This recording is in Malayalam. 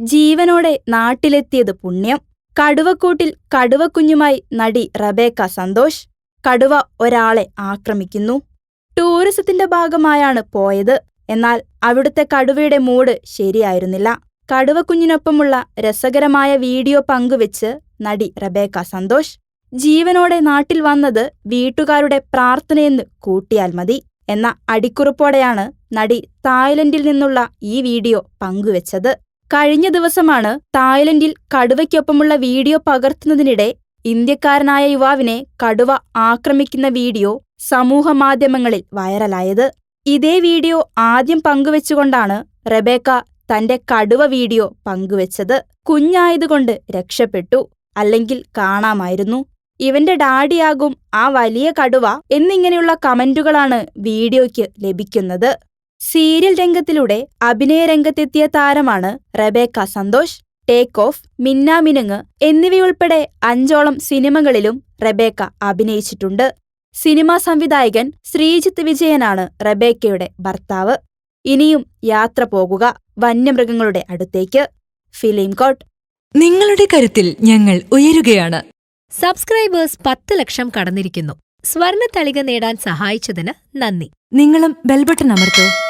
ജീവനോടെ നാട്ടിലെത്തിയത് പുണ്യം. കടുവക്കൂട്ടിൽ കടുവക്കുഞ്ഞുമായി നടി റബേക്ക സന്തോഷ് കടുവ ഒരാളെ ആക്രമിക്കുന്നു. ടൂറിസത്തിന്റെ ഭാഗമായാണ് പോയത്. എന്നാൽ അവിടുത്തെ കടുവയുടെ മൂഡ് ശരിയായിരുന്നില്ല. കടുവക്കുഞ്ഞിനൊപ്പമുള്ള രസകരമായ വീഡിയോ പങ്കുവെച്ച് നടി റബേക്ക സന്തോഷ് ജീവനോടെ നാട്ടിൽ വന്നത് വീട്ടുകാരുടെ പ്രാർത്ഥനയെന്ന് കൂട്ടിയാൽ മതി എന്ന അടിക്കുറിപ്പോടെയാണ് നടി തായ്ലൻഡിൽ നിന്നുള്ള ഈ വീഡിയോ പങ്കുവച്ചത്. കഴിഞ്ഞ ദിവസമാണ് തായ്ലൻഡിൽ കടുവയ്ക്കൊപ്പമുള്ള വീഡിയോ പകർത്തുന്നതിനിടെ ഇന്ത്യക്കാരനായ യുവാവിനെ കടുവ ആക്രമിക്കുന്ന വീഡിയോ സമൂഹമാധ്യമങ്ങളിൽ വൈറലായത്. ഇതേ വീഡിയോ ആദ്യം പങ്കുവെച്ചുകൊണ്ടാണ് റെബേക്ക തന്റെ കടുവ വീഡിയോ പങ്കുവച്ചത്. കുഞ്ഞായതുകൊണ്ട് രക്ഷപ്പെട്ടു. അല്ലെങ്കിൽ കാണാമായിരുന്നു. ഇവന്റെ ഡാഡിയാകും ആ വലിയ കടുവ എന്നിങ്ങനെയുള്ള കമന്റുകളാണ് വീഡിയോയ്ക്ക് ലഭിക്കുന്നത്. സീരിയൽ രംഗത്തിലൂടെ അഭിനയ രംഗത്തെത്തിയ താരമാണ് Rebecca Santhosh take off Minnaminungu എന്നിവയുൾപ്പെടെ അഞ്ചോളം സിനിമകളിലും റെബേക്ക അഭിനയിച്ചിട്ടുണ്ട്. സിനിമാ സംവിധായകൻ ശ്രീജിത്ത് വിജയനാണ് റെബേക്കയുടെ ഭർത്താവ്. ഇനിയും യാത്ര പോകുക വന്യമൃഗങ്ങളുടെ അടുത്തേക്ക്. Film coat. നിങ്ങളുടെ കരുത്തിൽ ഞങ്ങൾ ഉയരുകയാണ്. സബ്സ്ക്രൈബേഴ്സ് പത്ത് ലക്ഷം കടന്നിരിക്കുന്നു. സ്വർണ തളിക നേടാൻ സഹായിച്ചതിന് നന്ദി. നിങ്ങളും ബെൽബട്ടൺ അമർത്തോ.